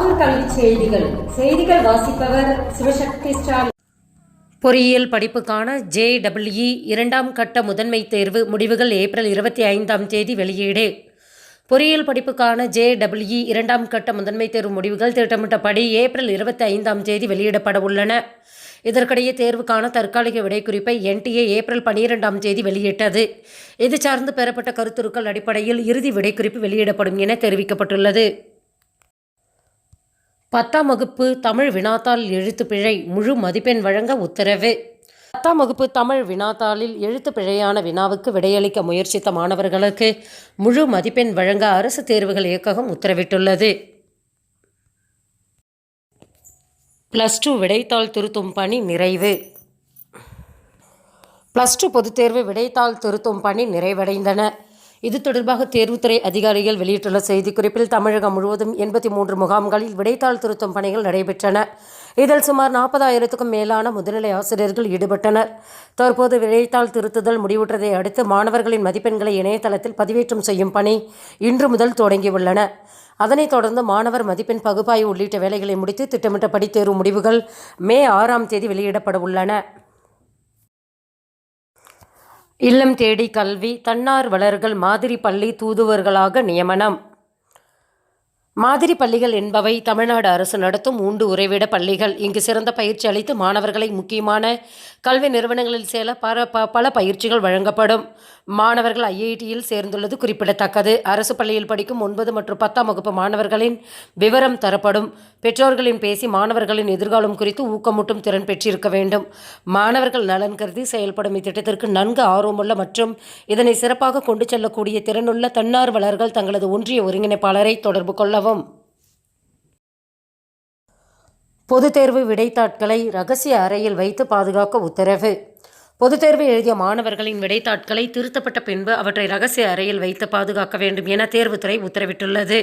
கல்வி செய்திகள். செய்திகள் வாசிப்பவர் சிவசக்தி ஸ்டாலின். பொறியியல் படிப்புக்கான ஜேடபிள்இ இரண்டாம் கட்ட முதன்மை தேர்வு முடிவுகள் ஏப்ரல் இருபத்தி ஐந்தாம் தேதி வெளியீடு. பொறியியல் படிப்புக்கான ஜேடபிள்இ இரண்டாம் கட்ட முதன்மை தேர்வு முடிவுகள் திட்டமிட்டபடி ஏப்ரல் இருபத்தி ஐந்தாம் தேதி வெளியிடப்பட உள்ளன. இதற்கிடையே தேர்வுக்கான தற்காலிக விடைக்குறிப்பை என்டிஏ ஏப்ரல் பனிரெண்டாம் தேதி வெளியிட்டது. இது சார்ந்து பெறப்பட்ட கருத்துருக்கள் அடிப்படையில் இறுதி விடைக்குறிப்பு வெளியிடப்படும் என தெரிவிக்கப்பட்டுள்ளது. பத்தாம் வகுப்பு தமிழ் வினாத்தாள் எழுத்து பிழை முழு மதிப்பெண் வழங்க உத்தரவு. பத்தாம் வகுப்பு தமிழ் வினாத்தாளில் எழுத்து பிழையான வினாவுக்கு விடையளிக்க முயற்சித்த மாணவர்களுக்கு முழு மதிப்பெண் வழங்க அரசு தேர்வுகள் இயக்ககம் உத்தரவிட்டுள்ளது. ப்ளஸ் டூ விடைத்தாள் திருத்தும் பணி நிறைவு. ப்ளஸ் டூ பொதுத்தேர்வு விடைத்தாள் திருத்தும் பணி நிறைவடைந்தன. இது தொடர்பாக தேர்வுத்துறை அதிகாரிகள் வெளியிட்டுள்ள செய்திக்குறிப்பில் தமிழகம் முழுவதும் எண்பத்தி மூன்று முகாம்களில் விடைத்தாள் திருத்தும் பணிகள் நடைபெற்றன. இதில் சுமார் நாற்பதாயிரத்துக்கும் மேலான முதுநிலை ஆசிரியர்கள் ஈடுபட்டனர். தற்போது விடைத்தாள் திருத்துதல் முடிவுற்றதை அடுத்து மாணவர்களின் மதிப்பெண்களை இணையதளத்தில் பதிவேற்றம் செய்யும் பணி இன்று முதல் தொடங்கியுள்ளன. அதனைத் தொடர்ந்து மாணவர் மதிப்பெண் பகுப்பாய்வு உள்ளிட்ட வேலைகளை முடித்து திட்டமிட்டபடி தேர்வு முடிவுகள் மே ஆறாம் தேதி வெளியிடப்பட உள்ளன. இல்லம் தேடி கல்வி தன்னார்வலர்கள் மாதிரி பள்ளி தூதுவர்களாக நியமனம். மாதிரி பள்ளிகள் என்பவை தமிழ்நாடு அரசு நடத்தும் உண்டு உறைவிட பள்ளிகள். இங்கு சிறந்த பயிற்சி அளித்து மாணவர்களை முக்கியமான கல்வி நிறுவனங்களில் சேர பல ப பல பயிற்சிகள் வழங்கப்படும். மாணவர்கள் ஐஐடியில் சேர்ந்துள்ளது குறிப்பிடத்தக்கது. அரசு பள்ளியில் படிக்கும் ஒன்பது மற்றும் பத்தாம் வகுப்பு மாணவர்களின் விவரம் தரப்படும். பெற்றோர்களின் பேசி மாணவர்களின் எதிர்காலம் குறித்து ஊக்கமூட்டும் திறன் பெற்றிருக்க வேண்டும். மாணவர்கள் நலன் கருதி செயல்படும் இத்திட்டத்திற்கு நன்கு ஆர்வமுள்ள மற்றும் இதனை சிறப்பாக கொண்டு செல்லக்கூடிய திறனுள்ள தன்னார்வலர்கள் தங்களது ஒன்றிய ஒருங்கிணைப்பாளரை தொடர்பு கொள்ள கொள்ளவும் பொதுத் தேர்வு விடைத்தாட்களை ரகசிய அறையில் வைத்து பாதுகாக்க உத்தரவு. பொதுத் தேர்வு எழுதிய மாணவர்களின் விடைத்தாட்களை திருத்தப்பட்ட பின்பு அவற்றை ரகசிய அறையில் வைத்து பாதுகாக்க வேண்டும் என தேர்வுத்துறை உத்தரவிட்டுள்ளது.